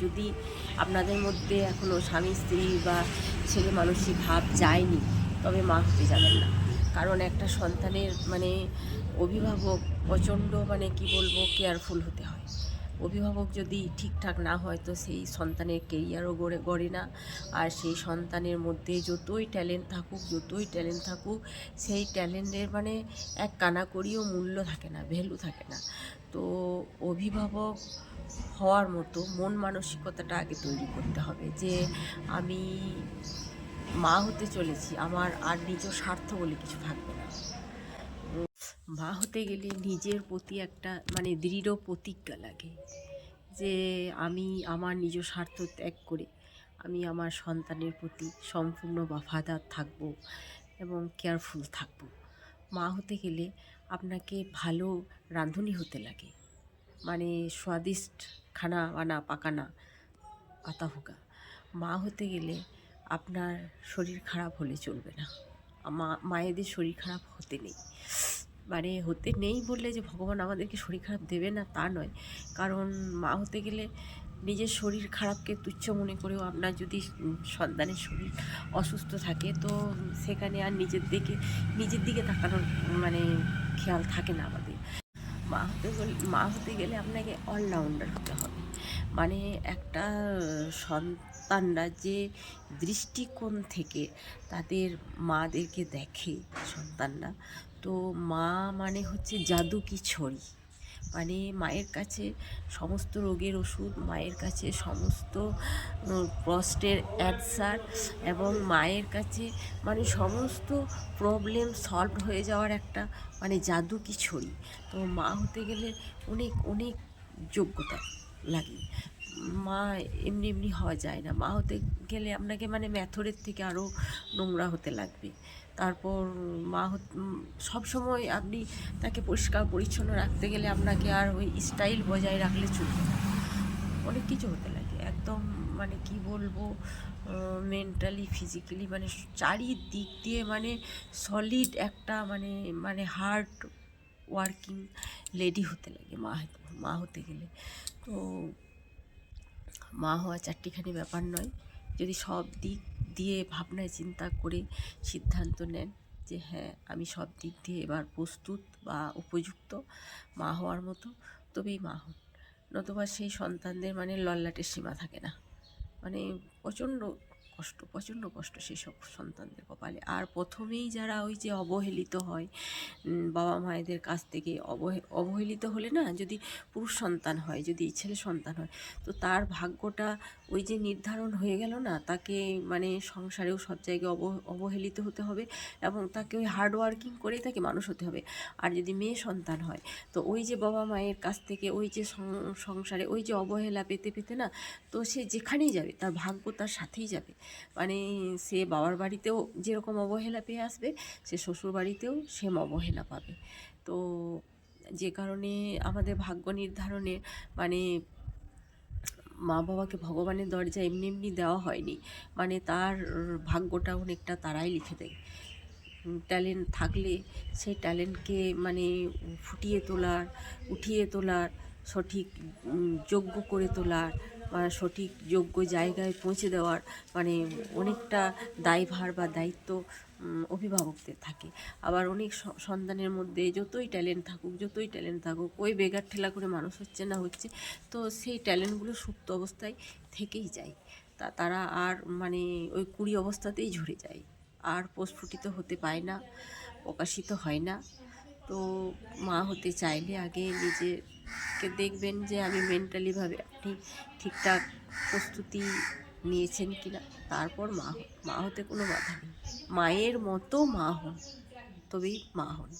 যদি আপনাদের মধ্যে এখনও স্বামী, স্ত্রী বা ছেলে মানুষই ভাব যায়নি, তবে মা হতে যাবেন না। কারণ একটা সন্তানের মানে অভিভাবক প্রচণ্ড মানে কি বলব কেয়ারফুল হতে হয়। অভিভাবক যদি ঠিকঠাক না হয় তো সেই সন্তানের কেরিয়ারও গড়ে গড়ে না। আর সেই সন্তানের মধ্যে যতই ট্যালেন্ট থাকুক, যতই ট্যালেন্ট থাকুক, সেই ট্যালেন্টের মানে এক কানাকড়িও মূল্য থাকে না ভ্যালু থাকে না। তো অভিভাবক হওয়ার মতো মন মানসিকতাটা আগে তৈরি করতে হবে যে আমি মা হতে চলেছি, আমার আর নিজ স্বার্থ বলে কিছু থাকবে না। মা হতে গেলে নিজের প্রতি একটা মানে দৃঢ় প্রতিজ্ঞা লাগে যে আমি আমার নিজ স্বার্থ ত্যাগ করে আমি আমার সন্তানের প্রতি সম্পূর্ণ বাফাদার থাকব এবং কেয়ারফুল থাকব। মা হতে গেলে আপনাকে ভালো রাঁধুনি হতে লাগে। মানে স্বাদিষ্ট খানা বানা পাকানা আতা হোগা মা হতে গেলে আপনার শরীর খারাপ হলে চলবে না। মা, মায়েদের শরীর খারাপ হতে নেই। মানে হতে নেই বললে যে ভগবান আমাদেরকে শরীর খারাপ দেবে না, তা নয়। কারণ মা হতে গেলে নিজের শরীর খারাপকে তুচ্ছ মনে করেও আপনার যদি সন্তানের শরীর অসুস্থ থাকে, তো সেখানে আর নিজের দিকে নিজের দিকে তাকানোর মানে খেয়াল থাকে না আমাদের। মা হতে মা হতে গেলে আপনাকে অলরাউন্ডার হতে হবে। মানে একটা সন্তানরা যে দৃষ্টিকোণ থেকে তাদের মাদেরকে দেখে সন্তানরা তো মা মানে হচ্ছে জাদু কি ছড়ি। মানে মায়ের কাছে সমস্ত রোগের ওষুধ, মায়ের কাছে সমস্ত প্রশ্নের অ্যান্সার এবং মায়ের কাছে মানে সমস্ত প্রবলেম সলভ হয়ে যাওয়ার একটা মানে জাদু কি ছড়ি। তো মা হতে গেলে অনেক অনেক যোগ্যতা লাগে। মা এমনি এমনি হওয়া যায় না। মা হতে গেলে আপনাকে মানে ম্যাথরের থেকে আরও নোংরা হতে লাগবে। তারপর মা সব সময় আপনি তাকে পরিষ্কার পরিচ্ছন্ন রাখতে গেলে আপনাকে আর ওই স্টাইল বজায় রাখলে চলবে না। অনেক কিছু হতে লাগে। একদম মানে কি বলব মেন্টালি ফিজিক্যালি মানে চারিদিক দিয়ে মানে সলিড একটা মানে মানে হার্ড ওয়ার্কিং লেডি হতে লাগে মা মা হতে গেলে। তো মা হওয়া চারটিখানি ব্যাপার নয়। যদি সব দিক দিয়ে ভাবনায় চিন্তা করে সিদ্ধান্ত নেন যে হ্যাঁ আমি সব দিক দিয়ে এবার প্রস্তুত বা উপযুক্ত মা হওয়ার মতো, তবেই মা হন। নতুবা সেই সন্তানদের মানে লল্লাটের সীমা থাকে না। মানে প্রচণ্ড কষ্ট, প্রচণ্ড কষ্ট সেই সব সন্তানদের কপালে। আর প্রথমেই যারা ওই যে অবহেলিত হয় বাবা মায়েদের কাছ থেকে অবহে, অবহেলিত হলে না যদি পুরুষ সন্তান হয়, যদি ছেলে সন্তান হয়, তো তার ভাগ্যটা ওই যে নির্ধারণ হয়ে গেল না, তাকে মানে সংসারেও সব জায়গায় অব, অবহেলিত হতে হবে এবং তাকে ওই হার্ড ওয়ার্কিং করেই তাকে মানুষ হতে হবে। আর যদি মেয়ে সন্তান হয়, তো ওই যে বাবা মায়ের কাছ থেকে ওই যে সংসারে ওই যে অবহেলা পেতে পেতে না, তো সে যেখানেই যাবে, তার ভাগ্য তার সাথেই যাবে। মানে সে বাবার বাড়িতেও যেরকম অবহেলা পেয়ে আসবে, সে শ্বশুর বাড়িতেও সেম অবহেলা পাবে। তো যে কারণে আমাদের ভাগ্য নির্ধারণে মানে মা বাবাকে ভগবানের দরজা এমনি এমনি দেওয়া হয়নি। মানে তার ভাগ্যটা অনেকটা তারাই লিখে দেয়। ট্যালেন্ট থাকলে সেই ট্যালেন্টকে মানে ফুটিয়ে তোলার, উঠিয়ে তোলার, সঠিক যোগ্য করে তোলার সঠিক যোগ্য জায়গায় পৌঁছে দেওয়ার মানে অনেকটা দায়ভার বা দায়িত্ব অভিভাবকদের থাকে। আবার অনেক সন্তানের মধ্যে যতই ট্যালেন্ট থাকুক, যতই ট্যালেন্ট থাকুক, ওই বেগার ঠেলা করে মানুষ হচ্ছে না হচ্ছে, তো সেই ট্যালেন্টগুলো সুপ্ত অবস্থায় থেকেই যায়। তা, তারা আর মানে ওই কুড়ি অবস্থাতেই ঝরে যায়। আর প্রস্ফুটিত হতে পায় না, প্রকাশিত হয় না। তো মা হতে চাইলে আগে নিজেকে দেখবেন যে আমি মেন্টালিভাবে আপনি ঠিকঠাক প্রস্তুতি নিয়েছেন কিনা। তারপর মা মা হতে কোনো বাধা নেই। মায়ের মতো মা হন, তবেই মা হন।